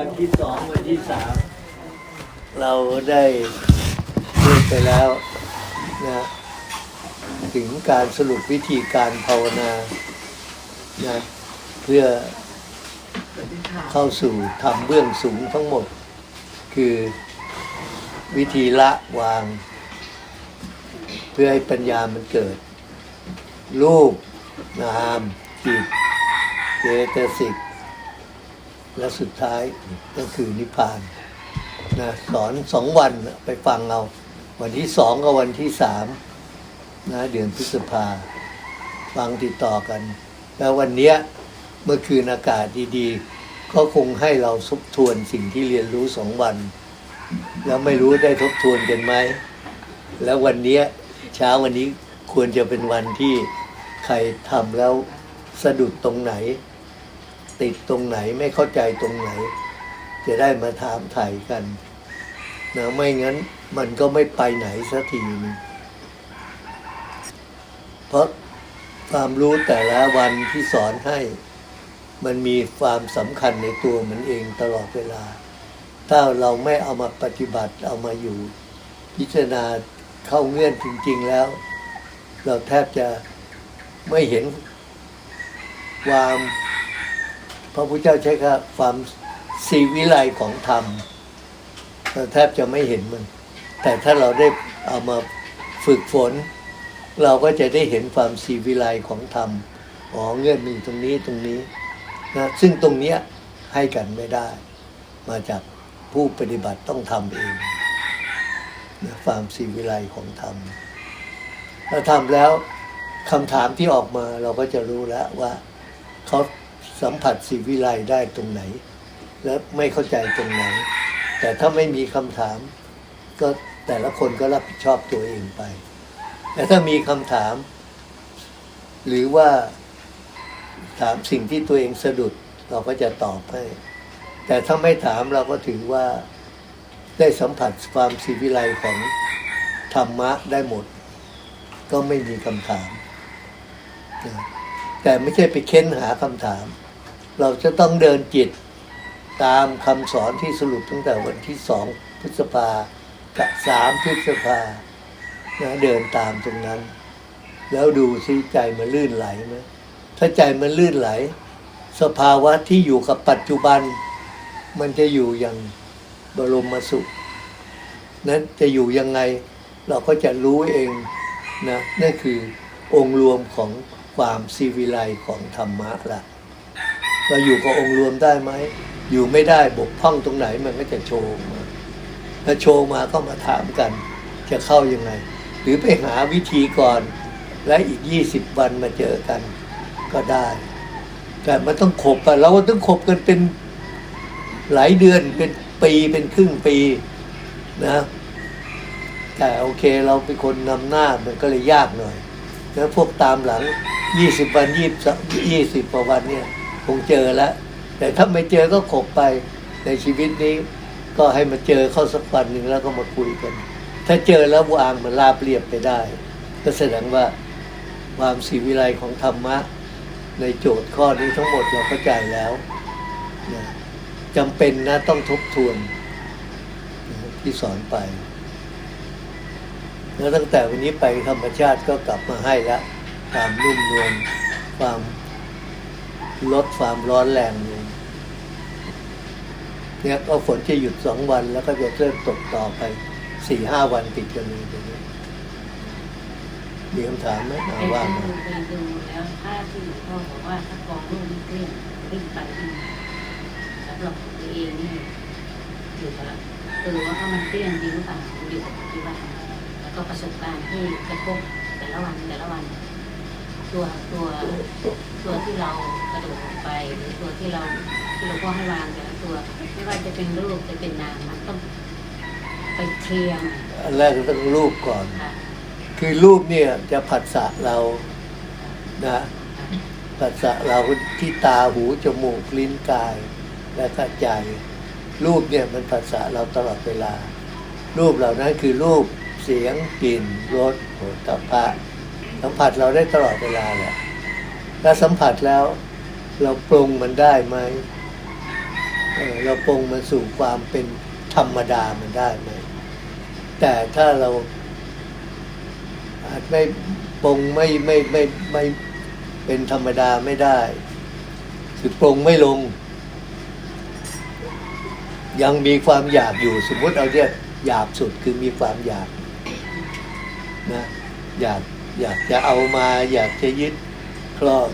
วันที่สองวันที่สามเราได้พูดไปแล้วนะถึงการสรุปวิธีการภาวนานะเพื่อเข้าสู่ทำเบื้องสูงทั้งหมด คือวิธีละวาง เพื่อให้ปัญญามันเกิด รูปนามจิตเจตสิก และสุดท้ายก็คือนิพพานนะสอนสองวันไปฟังเอา วันที่สองกับวันที่สามนะเดือนพฤษภาฟังติดต่อกัน แล้ววันเนี้ยเมื่อคืนอากาศดีๆ ก็คงให้เราทบทวนสิ่งที่เรียนรู้สองวัน แล้วไม่รู้ได้ทบทวนกันไหม แล้ววันเนี้ยเช้าวันนี้ควรจะเป็นวันที่ใครทำแล้วสะดุดตรงไหน ติดตรงไหนไม่เข้าใจตรงไหน จะได้มาถามไถ่กันนะไม่งั้นมันก็ไม่ไปไหนสักทีนึงเพราะความรู้แต่ละวันที่สอนให้ มันมีความสำคัญในตัวมันเองตลอดเวลา ถ้าเราไม่เอามาปฏิบัติเอามาอยู่ พิจารณาเข้าเงื่อนจริง ๆแล้ว เราแทบจะไม่เห็นความ พระพุทธเจ้าใช้คำความสีวิไลของธรรมเราแทบจะไม่เห็นมัน แต่ถ้าเราได้เอามาฝึกฝน เราก็จะได้เห็นความสีวิไลของธรรมอ๋อเงื่อนมีตรงนี้ตรงนี้นะซึ่งตรงเนี้ยให้กันไม่ได้ มาจากผู้ปฏิบัติต้องทำเองนะความสีวิไลของธรรมถ้าทำแล้วคำถามที่ออกมาเราก็จะรู้แล้วว่าเขา สัมผัสสีวิไลได้ตรงไหน และไม่เข้าใจตรงไหน แต่ถ้าไม่มีคำถาม ก็แต่ละคนก็รับผิดชอบตัวเองไป แต่ถ้ามีคำถาม หรือว่าถามสิ่งที่ตัวเองสะดุดเราก็จะตอบให้แต่ถ้าไม่ถามเราก็ถือว่าได้สัมผัสความสีวิไลของธรรมะได้หมด ก็ไม่มีคำถาม แต่ไม่ใช่ไปเค้นหาคำถาม เราจะต้องเดินจิตตามคำสอนที่สรุปตั้งแต่วันที่สองพฤษภากับสามพฤษภานะเดินตามตรงนั้น แล้วดูซิใจมันลื่นไหลไหมถ้าใจมันลื่นไหล สภาวะที่อยู่กับปัจจุบัน มันจะอยู่อย่างบรมสุข นั้นจะอยู่ยังไงเราก็จะรู้เองนะนั่นคือองค์รวมของความซีวิไลของธรรมะละ เราอยู่กับองค์รวมได้ไหม อยู่ไม่ได้บกพร่องตรงไหนมันก็จะโชว์มาถ้าโชว์มาก็มาถามกัน จะเข้ายังไง หรือไปหาวิธีก่อน และอีกยี่สิบวันมาเจอกันก็ได้ แต่มันต้องขบอะเราก็ต้องขบกันเป็นหลายเดือนเป็นปีเป็นครึ่งปีนะแต่โอเคเราเป็นคนนำหน้ามันก็เลยยากหน่อย แล้วพวกตามหลังยี่สิบวันยี่สิบยี่สิบกว่าวันเนี่ย คงเจอแล้ว แต่ถ้าไม่เจอก็ขบไปในชีวิตนี้ก็ให้มาเจอเข้าสักวันหนึ่งแล้วก็มาคุยกัน ถ้าเจอแล้ววางมันราบเรียบไปได้ ก็แสดงว่าความสีวิไลของธรรมะ ในโจทย์ข้อนี้ทั้งหมดเราเข้าใจแล้วนะจำเป็นนะต้องทบทวนนะที่สอนไป แล้วตั้งแต่วันนี้ไปธรรมชาติก็กลับมาให้แล้วความนุ่มนวลความ ลดความร้อนแรงลงเนี่ยก็ฝนจะหยุดสองวันแล้วก็จะเริ่มตกต่อไปสี่ห้าวันติดกันเลยตรงนี้มีคำถามไหมไปดูว่ามาไปดูแล้วถ้าที่หลวงพ่อบอกว่าถ้ากองลูกนี่เกลี้ยงวิ่งไปวิ่งมาสำหรับตัวเองนี่อยู่กับคือว่าถ้ามันเกลี้ยงจริงหรือเปล่าอยู่กับปัจจุบันแล้วก็ประสบการณ์ที่กระทบแต่ละวันแต่ละวัน ตัวตัวตัวที่เรากระโดดลงไปหรือตัวที่เราที่หลวงพ่อให้วางแต่ละตัว ไม่ว่าจะเป็นรูปจะเป็นนามมันต้องไปเคลียร์มันอันแรกก็ต้องรูปก่อน ค่ะคือรูปเนี่ยจะผัสสะเรานะผัสสะเราที่ตาหูจมูกลิ้นกาย และก็ใจ รูปเนี่ยมันผัสสะเราตลอดเวลา รูปเหล่านั้นคือรูปเสียงกลิ่นรสโผฏฐัพพะ สัมผัสเราได้ตลอดเวลาแหละถ้าสัมผัสแล้ว เราปรุงมันได้ไหมเเราปรงมันสู่ความเป็นธรรมดามันได้ไหมแต่ถ้าเราอาจไม่ปรงไม่ไม่ไม่ไม่เป็นธรรมดาไม่ได้คือปรงไม่ลง ยังมีความอยากอยู่สมมติเอาเนี่ยหยาบสุดคือมีความอยากนะอยาก อยากจะเอามา อยากจะยึดครอบ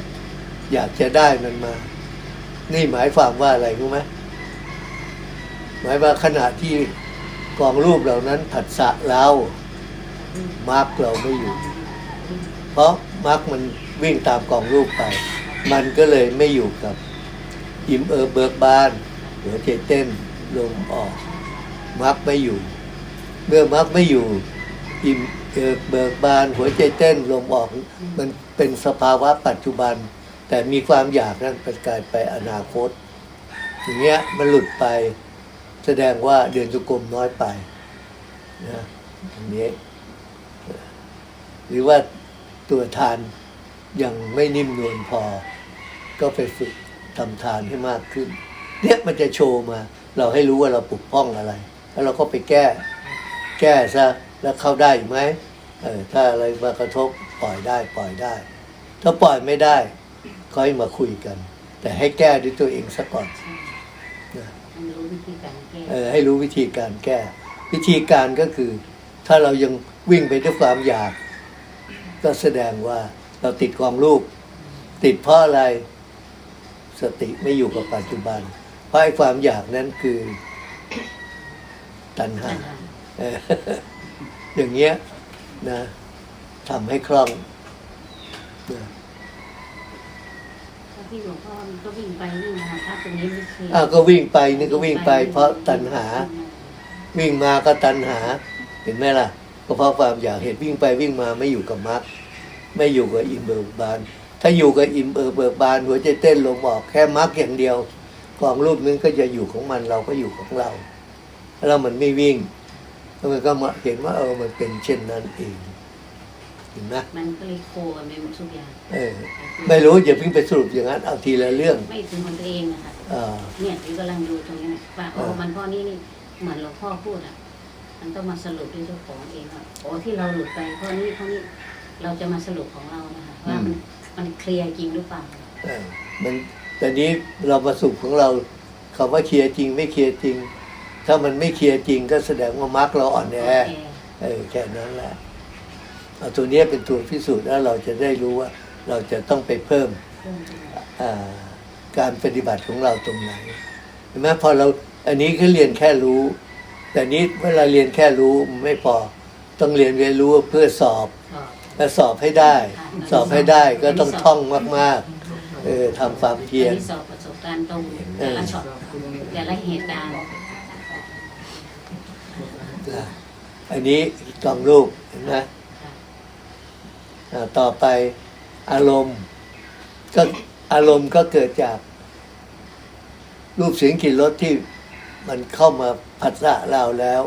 อยากจะได้มันมา นี่หมายความว่าอะไรรู้ไหมหมายว่าขณะที่กองรูปเหล่านั้นผัสสะเรามาร์กเราไม่อยู่ เพราะมาร์กมันวิ่งตามกองรูปไป มันก็เลยไม่อยู่กับอิ่มเอิบเบิกบานหัวใจเต้นลมออกมักไม่อยู่ เมื่อมักไม่อยู่อิ่ม เอิบเบิกบานหัวใจเต้นลมออกมันเป็นสภาวะปัจจุบัน แต่มีความอยากนั้นเป็นกายไปอนาคต อย่างเงี้ยมันหลุดไปแสดงว่าเดือนจุกรมน้อยไปนะอันนี้ หรือว่าตัวทานยังไม่นิ่มนวลพอ ก็ไปฝึกทำทานให้มากขึ้น เนี่ยมันจะโชว์มา เราให้รู้ว่าเราปลุกพ้องอะไร แล้วเราก็ไปแก้ แก้ซะ แล้วเข้าได้อีกไหมเออถ้าอะไรมากระทบปล่อยได้ปล่อยได้ ถ้าปล่อยไม่ได้ก็ให้มาคุยกัน แต่ให้แก้ด้วยตัวเองซะก่อนนะมันรู้วิธีการแก้เออให้รู้วิธีการแก้ วิธีการก็คือ ถ้าเรายังวิ่งไปด้วยความอยาก ก็แสดงว่าเราติดความรูป ติดเพราะอะไรสติไม่อยู่กับปัจจุบัน เพราะไอ้ความอยากนั้นคือตัณหาเอออย่างเงี้ยนะทำให้คล่องนะถ้าที่หลวงพ่อมันก็วิ่งไปวิ่งมาถ้าตรงนี้ไม่เคยอ้าวก็วิ่งไปนี่ก็วิ่งไปเพราะตัณหา วิ่งมาก็ตัณหา เห็นไหมล่ะก็เพราะความอยากเห็นวิ่งไปวิ่งมาไม่อยู่กับมรรคไม่อยู่กับอิ่มเบิกบาน ถ้าอยู่กับอิ่มเบิกเบิกบาน หัวใจเต้นลมออกแค่มรรคอย่างเดียวกองรูปนึงก็จะอยู่ของมันเราก็อยู่ของเราแล้วมันไม่วิ่ง แล้วมันก็มาเห็นว่าเออมันเป็นเช่นนั้นเองเห็นไหมมันก็เลยโคกันไปหมดทุกอย่างเออไม่รู้อย่าเพิ่งไปสรุปอย่างนั้นเอาทีละเรื่องไม่ถึงของตัวเองนะคะเอ่าเนี่ยที่กำลังดูตรงนี้นะว่าโอ้เออมันข้อนี้นี่เหมือนหลวงพ่อพูดอะ มันต้องมาสรุปด้วยเจ้าของเองว่าโอ้ที่เราหลุดไปข้อนี้ข้อนี้เราจะมาสรุปของเรานะคะว่ามันมันเคลียร์จริงหรือเปล่าเออมันแต่นี้เรามาสุขของเราคำว่าเคลียร์จริงไม่เคลียร์จริง ถ้ามันไม่เคลียร์จริงก็แสดงว่ามรรคเราอ่อนแอโอเคเออแค่นั้นแหละเอาตัวเนี้ยเป็นตัวพิสูจน์แล้วเราจะได้รู้ว่า เราจะต้องไปเพิ่มเพิ่มขึ้นมาอ่าการปฏิบัติของเราตรงไหนเห็นไหมพอเราอันนี้ก็เรียนแค่รู้ แต่นี้เวลาเรียนแค่รู้มันไม่พอต้องเรียนเรียนรู้เพื่อสอบก็และสอบให้ได้ สอบให้ได้ก็ต้องท่องมากๆเออทำความเพียอันรนี้สอบประสบการณ์ตรงแต่ละช็อตแต่ละเหตุการณ์ นะอันนี้กล่องรูปเห็นไหมต่อไปอารมณ์ก็อารมณ์ก็เกิดจาก รูปเสียงกลิ่นรสที่มันเข้ามาผัสสะเราแล้ว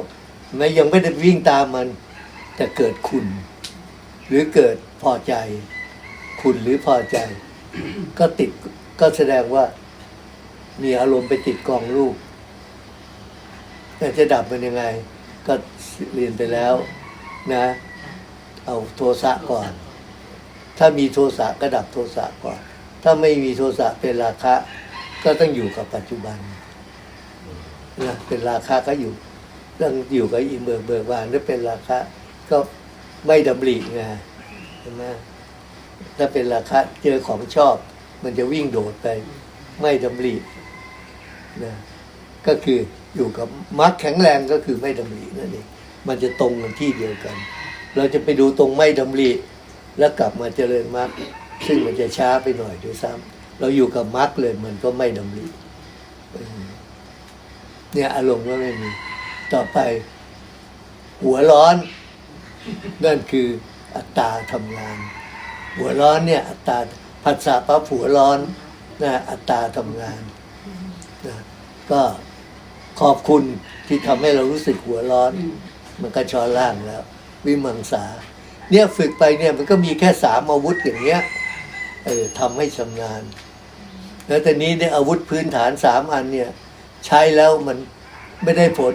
ไม่ยังไม่ได้วิ่งตามมันแต่เกิดคุณ หรือเกิดพอใจ คุณหรือพอใจ ก็ติดก็แสดงว่า มีอารมณ์ไปติดกองรูปแต่จะดับมันยังไง ก็เรียนไปแล้วนะ เอาโทสะก่อน ถ้ามีโทสะก็ดับโทสะก่อน ถ้าไม่มีโทสะเป็นราคะ ก็ต้องอยู่กับปัจจุบันนะเป็นราคะก็อยู่ต้องอยู่กับอิมเบิกเบิกบานถ้าเป็นราคะก็ไม่ดำริไงเห็นไหมถ้าเป็นราคะเจอของชอบ มันจะวิ่งโดดไป ไม่ดำรินะก็คือ อยู่กับมรรคแข็งแรงก็คือไม่ดำรินั่นเองมันจะตรงกันที่เดียวกัน เราจะไปดูตรงไม่ดำริแล้วกลับมาเจริญมรรคซึ่งมันจะช้าไปหน่อยด้วยซ้ำเราอยู่กับมรรคเลยมันก็ไม่ดำริเออเนี่ยอารมณ์ก็ไม่มี ต่อไป หัวร้อน นั่นคืออัตตาทำงาน หัวร้อนเนี่ย อัตตาผัสสะปั๊บหัวร้อนนะอัตตาทำงานนะก็ ขอบคุณที่ทำให้เรารู้สึกหัวร้อน มันก็ช้อนล่างแล้ว วิมังสา เนี่ยฝึกไปเนี่ยมันก็มีแค่สามอาวุธอย่างเงี้ยเออทำให้ชำนาญ แล้วแต่นี้เนี่ยอาวุธพื้นฐานสามอันเนี่ย ใช้แล้วมันไม่ได้ผล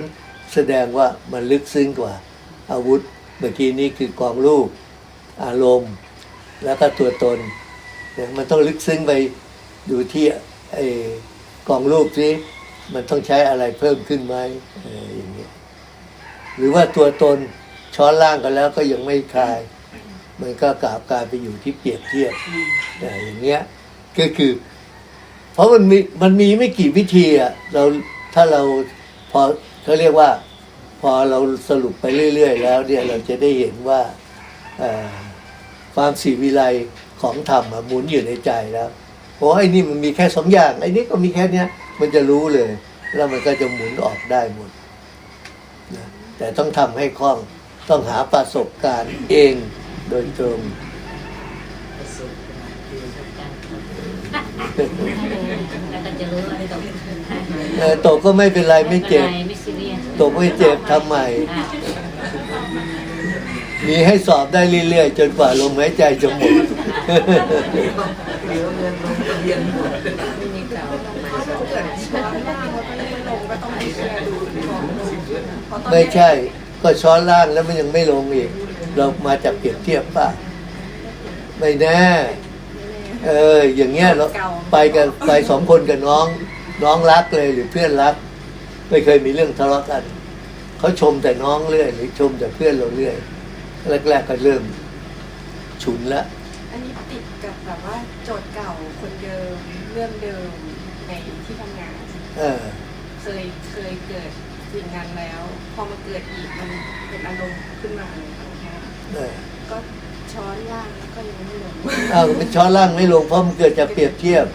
แสดงว่ามันลึกซึ้งกว่า อาวุธเมื่อกี้นี้คือกองรูปอารมณ์ แล้วก็ตัวตนเนี่ยมันต้องลึกซึ้งไปอยู่ที่ไอ้กองรูปสิ มันต้องใช้อะไรเพิ่มขึ้นไหมอออย่างเงี้ยหรือว่าตัวตนช้อนล่างกันแล้วก็ยังไม่คลาย มันก็กลาบกลายไปอยู่ที่เปรียบเทียบแต่อย่างเงี้ยก็คือ เพราะมันมีมันมีไม่กี่วิธีอะเราถ้าเราพอเขาเรียกว่า พอเราสรุปไปเรื่อย ๆ แล้ว เนี่ยเราจะได้เห็นว่าความสีวิไลของธรรมหมุนอยู่ในใจแล้วโอ้ไอ้นี่มันมีแค่สองอย่างไอ้นี่ก็มีแค่เนี้ย มันจะรู้เลย แล้วมันก็จะหมุนออกได้หมดนะแต่ต้องทำให้คล่องต้องหาประสบการณ์เองโดยตรงแล้วก็จะรู้ว่าตกเออตกก็ไม่เป็นไรไม่เจ็บ ไม่ซีเรียสตกไม่เจ็บทำใหม่ อ่ามีให้สอบได้เรื่อยๆ จนกว่าลมหายใจจะหมด เดี๋ยวเงินลงทะเบียนหมด ไม่ ใช่ ก็ช้อนล่างแล้วมันยังไม่ลงอีก เรามาจากเปรียบเทียบป่ะ ไม่แน่ เออ อย่างเงี้ยเราไปกันไปสองคนกับน้อง น้องรักเลยหรือเพื่อนรัก ไม่เคยมีเรื่องทะเลาะกันเขาชมแต่น้องเรื่อย หรือชมแต่เพื่อนเราเรื่อยแรกๆก็เริ่มฉุนละอันนี้ติดกับแบบว่าโจทย์เก่าคนเดิมเรื่องเดิมในที่ทำงาน เออ เคยเคยเกิด สิ่งนั้นแล้ว พอมาเกิดอีกมันเป็นอารมณ์ขึ้นมาเลยนะคะเออก็ช้อนล่างแล้วก็ยังไม่ลงอ้าวมันช้อนล่างไม่ลงเพราะมันเกิดจากเปรียบเทียบ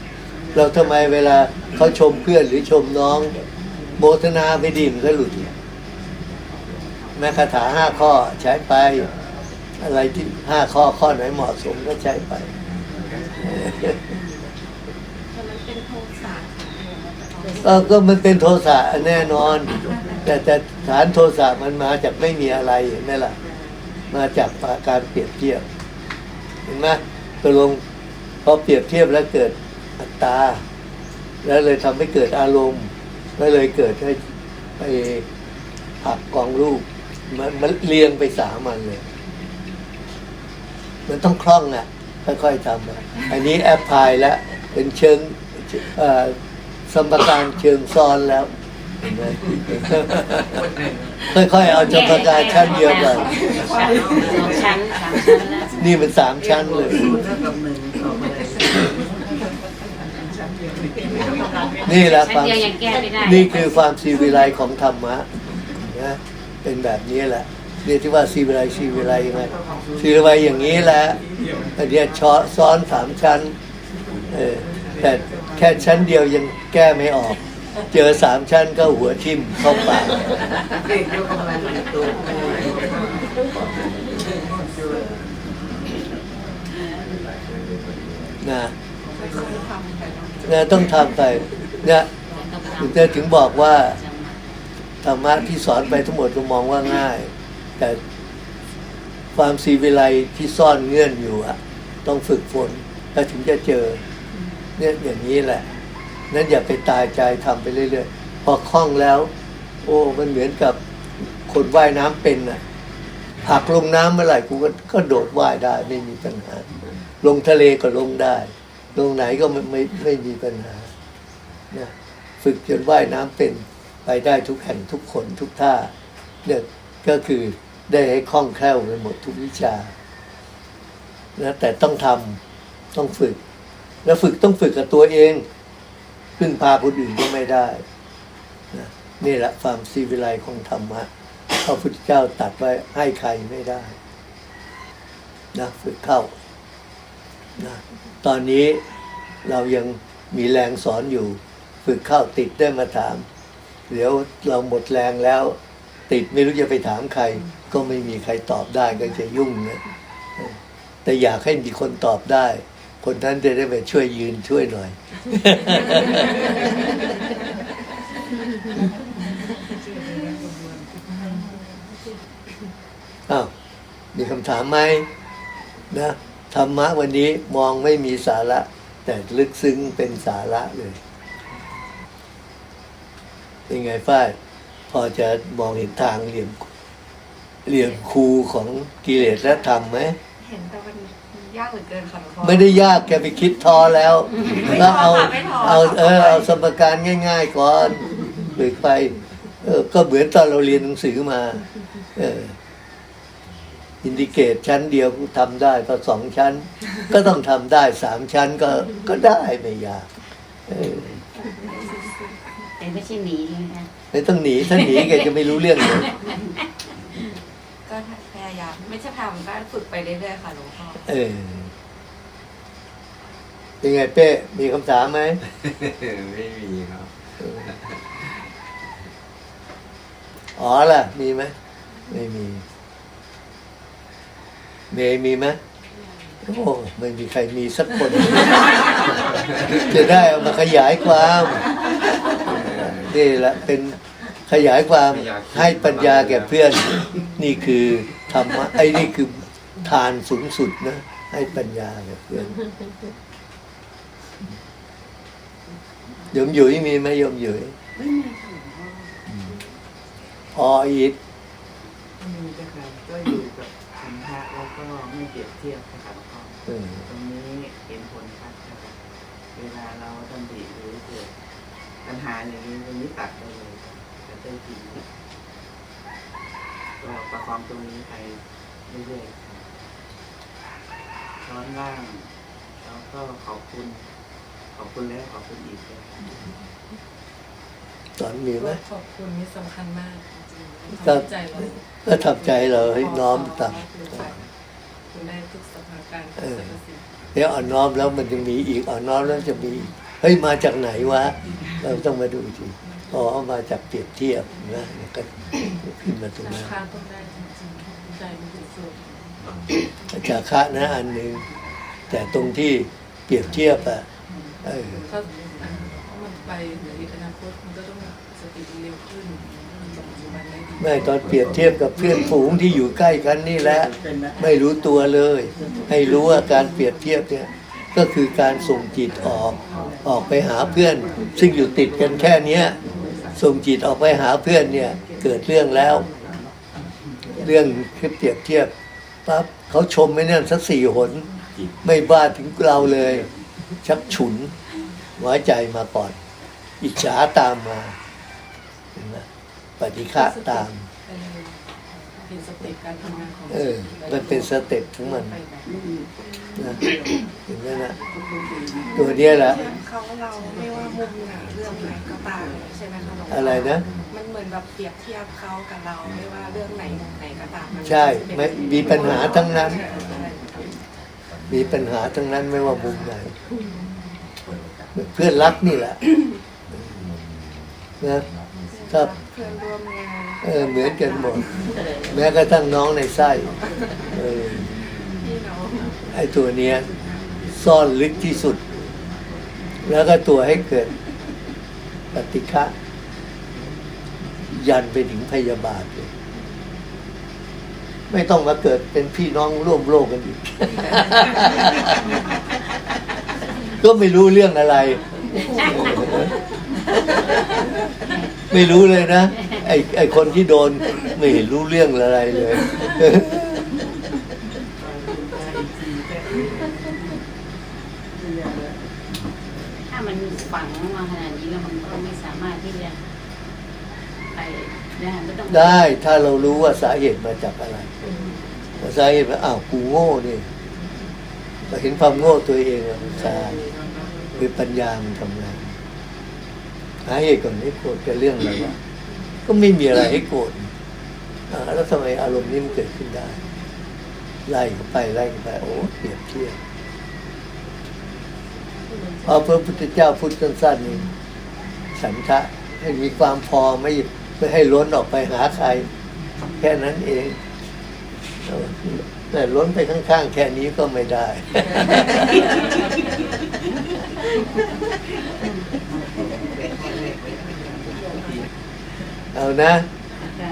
เราทำไมเวลาเขาชมเพื่อนหรือชมน้องโมทนาไปดีมันก็หลุดแม้คาถาห้าข้อใช้ไป อะไรที่ห้าข้อข้อไหนเหมาะสมก็ใช้ไป แต่มันเป็นโทสะค่ะ เออก็มันเป็นโทสะแน่นอน แต่แต่ฐานโทสะมันมาจากไม่มีอะไรเห็นไหมล่ะ มาจากการเปรียบเทียบ เห็นไหมตกลงพอเปรียบเทียบแล้วเกิดอัตตา แล้วเลยทำให้เกิดอารมณ์ก็เลยเกิดให้ไปผักกองรูปมันมันเรียงไปสามันเลย มันต้องคล่องอะค่อยๆทำอะอันนี้แอปพลายแล้วเป็นเชิงเอ่อ สมการเชิงซ้อนแล้วเห็นไหมค่อยๆเอาสมการชั้นเดียวก่อนสองชั้นสามชั้นแล้วนี่มันสามชั้นเลยศูนย์เท่ากับหนึ่งต่อไปนี่แหละคชั้นวาม เดียวยังแก้ไม่ได้นี่คือความซีวิไลของธรรมะนะเป็นแบบนี้แหละเรียกที่ว่าซีวิไลซีวิไลยังไงซีวิไลอย่างนี้แหละอันเนี้ยช้อนซ้อนสามชั้นเออแต่แค่ชั้นเดียวยังแก้ไม่ออก เจอสามชั้นก็หัวทิ่มเข้าปากเด็กยกกำลังติดตัวนะค่อยๆทำไปเนาะนะต้องทำไปเนี่ยถึงจะถึงบอกว่าธรรมะที่สอนไปทั้งหมดเรามองว่าง่าย แต่ความซีวิไลที่ซ่อนเงื่อนอยู่อะต้องฝึกฝนแล้วถึงจะเจอ เนี่ยอย่างนี้แหละ นั้นอย่าไปตายใจทำไปเรื่อยๆ พอคล่องแล้ว โอ้มันเหมือนกับคนว่ายน้ำเป็นน่ะหักลงน้ำเมื่อไหร่กูก็ก็โดดว่ายได้ไม่มีปัญหา ลงทะเลก็ลงได้ ลงไหนก็ไม่ไม่ไม่มีปัญหานะฝึกจนว่ายน้ำเป็นไปได้ทุกแห่งทุกคนทุกท่าเนี่ยก็คือได้ให้คล่องแคล่วไปหมดทุกวิชานะแต่ต้องทำต้องฝึก แล้วฝึกต้องฝึกกับตัวเองพึ่งพาคนอื่นก็ไม่ได้นะนี่แหละความซีวิไลของธรรมะพระพุทธเจ้าตัดไว้ให้ใครไม่ได้นะฝึกเข้านะตอนนี้เรายังมีแรงสอนอยู่ ฝึกเข้าติดได้มาถาม เดี๋ยวเราหมดแรงแล้ว ติดไม่รู้จะไปถามใคร ก็ไม่มีใครตอบได้ก็จะยุ่งนะแต่อยากให้มีคนตอบได้ คนนั้นจะได้ไปช่วยยืนช่วยหน่อย อ้าว มีคำถามไหมนะธรรมะวันนี้มองไม่มีสาระ แต่ลึกซึ้งเป็นสาระเลยเป็นไงฝ้ายพอจะมองเห็นทางเหลี่ยมเหลี่ยมคูของกิเลสและธรรมไหมเห็นแต่มัน ยากเหลือเกินค่ะหลวงพ่อ ไม่ได้ยากแกไปคิดท้อแล้วไม่ก็ท้อเอาค่ะไม่ท้อ เอาเออต่อไปเอาสมการง่าย ๆ ก่อนฝึกไป เออ ก็เหมือนตอนเราเรียนหนังสือมา เอออินดิเกตชั้นเดียวกูทำได้ก็สองชั้น ก็ต้องทำได้สามชั้นก็ก็ได้ไม่ยากเออแต่ไม่ใช่หนีใช่ไหมคะไม่ต้องหนีถ้าหนีแกจะไม่รู้เรื่องเลยก็พยายาม ไม่ใช่พยายามก็ฝึกไปเรื่อยๆค่ะหลวงพ่อเออเป็นไงเป้ มีคำถามไหม ไม่มีครับอ๋อล่ะ มีไหมไม่มี เมย์มีไหมโอ้ไม่มีใครมีสักคน จะได้เอามาขยายความนี่แหละเป็นขยายความให้ปัญญาแก่เพื่อน นี่คือ ธรรมะไอ้นี่คือทานสูงสุดนะ ให้ปัญญาแก่เพื่อนโยมหยุยมีไหมโยมหยุยไม่มีค่ะหลวงพ่อพออีกมีเจ้าค่ะก็อยู่กับธรรมะแล้วก็ไม่เปรียบเทียบนะครับก็เออตรงนี้เห็นผลชัดนะครับเวลาเราทำผิดหรือเกิดปัญหาอย่างนี้ตรงนี้ตัดได้เลยตัดได้จริง ก็ประคองตรงนี้ไปเรื่อยๆครับช้อนล่างแล้วก็ขอบคุณ ขอบคุณแล้วขอบคุณอีกเลยสอนมีไหมขอบคุณนี่สำคัญมากจริงๆก็ทำใจเราก็ทำใจเราให้น้อมต่คุณได้ทุกสถานการณ์ทุกสรรพสิ่งำเดี๋ยวอ่อนน้อมแล้วมันจะมีอีกอ่อนน้อมแล้วจะมีอีกเฮ้ยมาจากไหนวะเราต้องมาดูที อ๋อมาจากเปรียบเทียบนะแล้วก็ขึ้นมาตรงรานั้นคาต้องได้จริงๆใจมันสุดจาคะนะอันหนึ่งแต่ตรงที่เปรียบเทียบอะเออถ้ามันไปหรือนาคตมันก็ต้องสติเร็วขึ้นมันจะปัจจุบันได้ดีไม่ตอนเปรียบเทียบกับเพื่อนฝูงที่อยู่ใกล้กันนี่แหละไม่รู้ตัวเลย ให้รู้ว่าการเปรียบเทียบเนี่ยก็คือการส่งจิตออกออกไปหาเพื่อน ซึ่งอยู่ติดกันแค่เนี้ย ส่งจิตออกไปหาเพื่อนเนี่ย เกิดเรื่องแล้ว เรื่องคือเปรียบเทียบปั๊บเขาชมไม่เนี่ยสักสี่หน ไม่บ้าถึงเราเลย ชักฉุนหัวใจมาก่อน อิจฉาตามมาเห็นไหมปฏิฆะตามเป็นสเต็ปการทำงานของเออมันเป็นสเต็ปของมันไปแบบ นะเห็นไหมนะตัวเนี้ยแหละเขาเราไม่ว่ามุมไหนเรื่องไหนก็ตามใช่ไหมคะหลวงพ่อะไรนะ มันเหมือนแบบเปรียบเทียบเขากับเราไม่ว่าเรื่องไหนมุมไหนก็ตามมันใช่ไม่มีปัญหาทั้งนั้น มีปัญหาทั้งนั้นไม่ว่ามุมไหน เพื่อนรักนี่แหละนะถ้าเพื่อนร่วมงานเออเหมือนกันหมด แม้กระทั่งน้องในไส้เออพี่น้อง ไอ้ตัวเนี้ยซ่อนลึกที่สุด แล้วก็ตัวให้เกิดปฏิฆะยันไปถึงพยาบาทเลยไม่ต้องมาเกิดเป็นพี่น้องร่วมโลกกันอีก ก็ไม่รู้เรื่องอะไร ไม่รู้เลยนะ ไอ้ไอ้คนที่โดนไม่เห็นรู้เรื่องอะไรเลย ถ้ามันฝังมาขนาดนี้แล้วมันก็ไม่สามารถที่จะไป ได้ก็ต้องได้ถ้าเรารู้ว่าสาเหตุมาจากอะไรว่าสาเหตุว่าอ้าวกูโง่นี่ก็เห็นความโง่ตัวเองอะใช่คือปัญญามันทำงานสาเหตุก่อนให้โกรธกับเรื่องอะไรวะก็ไม่มีอะไรให้โกรธอ่าแล้วทำไมอารมณ์นี้มันเกิดขึ้นได้ไล่เข้าไปไล่เข้าไปโอ้เปรียบเทียบเอาพระพุทธเจ้าพูดสั้นๆนี่ฉันทะให้มีความพอไม่ ไม่ให้ล้นออกไปหาใคร แค่นั้นเอง แต่ล้นไปข้างๆ แค่นี้ก็ไม่ได้ เอานะ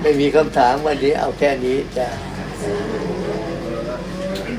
ไม่มีคำถามวันนี้เอาแค่นี้จ้ะ